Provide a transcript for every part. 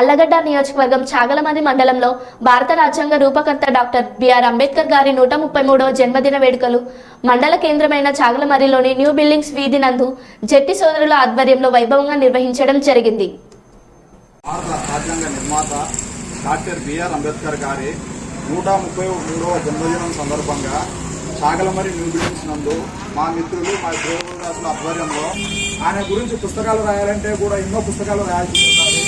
అల్లగడ్డ నియోజకవర్గం చాగలమది మండలంలో భారత రాజ్యాంగ రూపకర్త డాక్టర్ బిఆర్ అంబేద్కర్ గారి నూట ముప్పై మూడవ జన్మదిన వేడుకలు. మండల కేంద్రమైన చాగలమరిలోని న్యూ బిల్డింగ్స్ వీధి నందు జట్టి సోదరుల ఆధ్వర్యంలో వైభవంగా నిర్వహించడం జరిగింది. భారత రాజ్యాంగ నిర్మాత డాక్టర్ బిఆర్ అంబేద్కర్ గారి నూట ముప్పై మూడవ జన్మదినం సందర్భంగా నాగలమరి న్యూ బిల్డింగ్స్ నందు మా మిత్రులు మా దేవదాసుల ఆధ్వర్యంలో ఆయన గురించి పుస్తకాలు రాయాలంటే కూడా ఎన్నో పుస్తకాలు రాయాల్సి ఉంటుంది.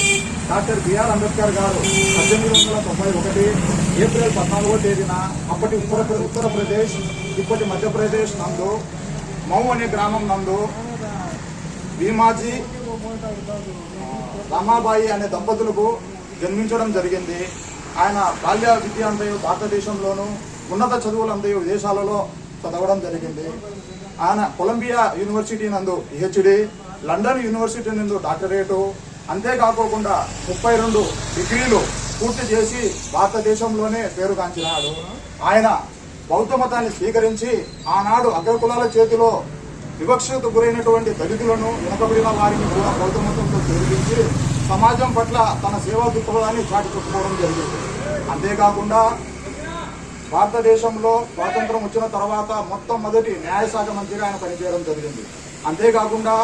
డాక్టర్ బిఆర్ అంబేద్కర్ గారు పద్దెనిమిది వందల తొంభై ఒకటి ఏప్రిల్ పద్నాలుగో తేదీన అప్పటి ఉత్తర ఉత్తరప్రదేశ్ ఇప్పటి మధ్యప్రదేశ్ నందు మౌ అనే గ్రామం నందు భీమాజీ రామాబాయి అనే దంపతులకు జన్మించడం జరిగింది. ఆయన బాల్య విద్య అంతయు భారతదేశంలోనూ ఉన్నత చదువులంతయు విదేశాలలో చదవడం జరిగింది. ఆయన కొలంబియా యూనివర్సిటీ నందు పిహెచ్డి లండన్ యూనివర్సిటీ నందు డాక్టరేటు. అంతేకాకోకుండా ముప్పై రెండు డిగ్రీలు పూర్తి చేసి భారతదేశంలోనే పేరుగాంచినాడు ఆయన బౌద్ధ మతాన్ని స్వీకరించి ఆనాడు అగ్రకులాల చేతిలో వివక్షకు గురైనటువంటి దళితులను వెనకబడిన వారిని కూడా బౌద్ధ మతంతో చేర్పించి సమాజం పట్ల తన సేవా దృక్పథాన్ని చాటి చెప్పుకోవడం జరిగింది. అంతేకాకుండా భారతదేశంలో స్వాతంత్రం వచ్చిన తర్వాత మొత్తం మొదటి న్యాయశాఖ మంత్రిగా ఆయన పనిచేయడం జరిగింది. అంతేకాకుండా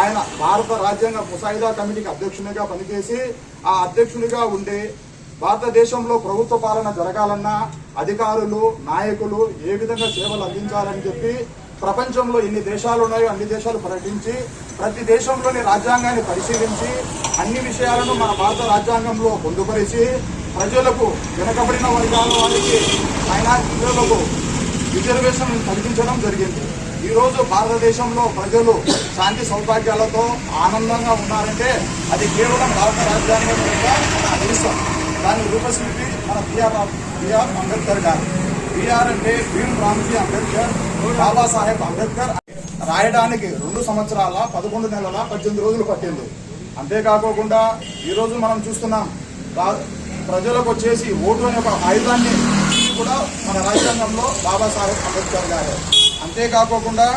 ఆయన భారత రాజ్యాంగ ముసాయిదా కమిటీకి అధ్యక్షునిగా పనిచేసి ఆ అధ్యక్షునిగా ఉండి భారతదేశంలో ప్రభుత్వ పాలన జరగాలన్నా అధికారులు నాయకులు ఏ విధంగా సేవలు అందించాలని చెప్పి ప్రపంచంలో ఎన్ని దేశాలు ఉన్నాయో అన్ని దేశాలు పర్యటించి ప్రతి దేశంలోని రాజ్యాంగాన్ని పరిశీలించి అన్ని విషయాలను మన భారత రాజ్యాంగంలో పొందుపరిచి ప్రజలకు వెనకబడిన వర్గాల వారికి మైనారిటీలకు రిజర్వేషన్ కల్పించడం జరిగింది. ఈరోజు భారతదేశంలో ప్రజలు శాంతి సౌభాగ్యాలతో ఆనందంగా ఉన్నారంటే అది కేవలం భారత రాజ్యాంగం యొక్క అంశం దాని రూపశిల్పి మన బిఆర్ బిఆర్ అంబేద్కర్ గారు. బిఆర్ అంటే భీమ్ రామ్జీ అంబేద్కర్ బాబాసాహెబ్ అంబేద్కర్ రాయడానికి రెండు సంవత్సరాల పదకొండు నెలల పద్దెనిమిది రోజులు పట్టింది. అంతేకాకోకుండా ఈరోజు మనం చూస్తున్నాం ప్రజలకు వచ్చేసి ఓటు అనే ఒక ఆయుధాన్ని కూడా మన రాజ్యాంగంలో బాబాసాహెబ్ అంబేద్కర్ గారు. అంతేకాకోకుండా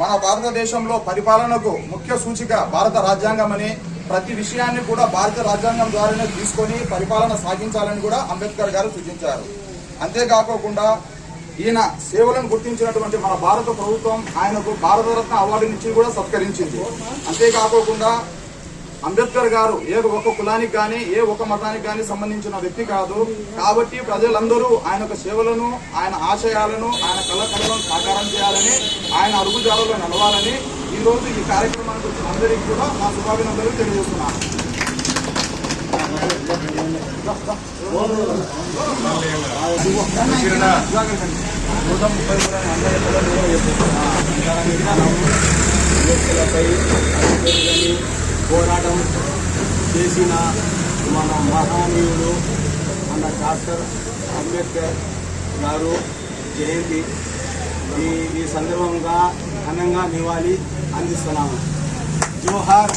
మన భారతదేశంలో పరిపాలనకు ముఖ్య సూచిక భారత రాజ్యాంగం అని ప్రతి విషయాన్ని కూడా భారత రాజ్యాంగం ద్వారానే తీసుకొని పరిపాలన సాగించాలని కూడా అంబేద్కర్ గారు సూచించారు. అంతేకాకోకుండా ఈయన సేవలను గుర్తించినటువంటి మన భారత ప్రభుత్వం ఆయనకు భారతరత్న అవార్డునిచ్చి కూడా సత్కరించింది. అంతేకాకోకుండా అంబేద్కర్ గారు ఏ ఒక్క కులానికి కానీ ఏ ఒక్క మతానికి కానీ సంబంధించిన వ్యక్తి కాదు. కాబట్టి ప్రజలందరూ ఆయన యొక్క సేవలను ఆయన ఆశయాలను ఆయన కళ కళలను సాకారం చేయాలని ఆయన అరుగుజాలలో నడవాలని ఈ రోజు ఈ కార్యక్రమానికి వచ్చిన అందరికీ కూడా మా శుభాభినందనలు తెలియజేస్తున్నాను. నూట ముప్పై మూడు పోరాటం చేసిన మన మహానీయుడు మన డాక్టర్ అంబేద్కర్ గారు జయంతి. ఈ ఈ సందర్భంగా ఘనంగా నివాళి అందిస్తున్నాము. జోహార్.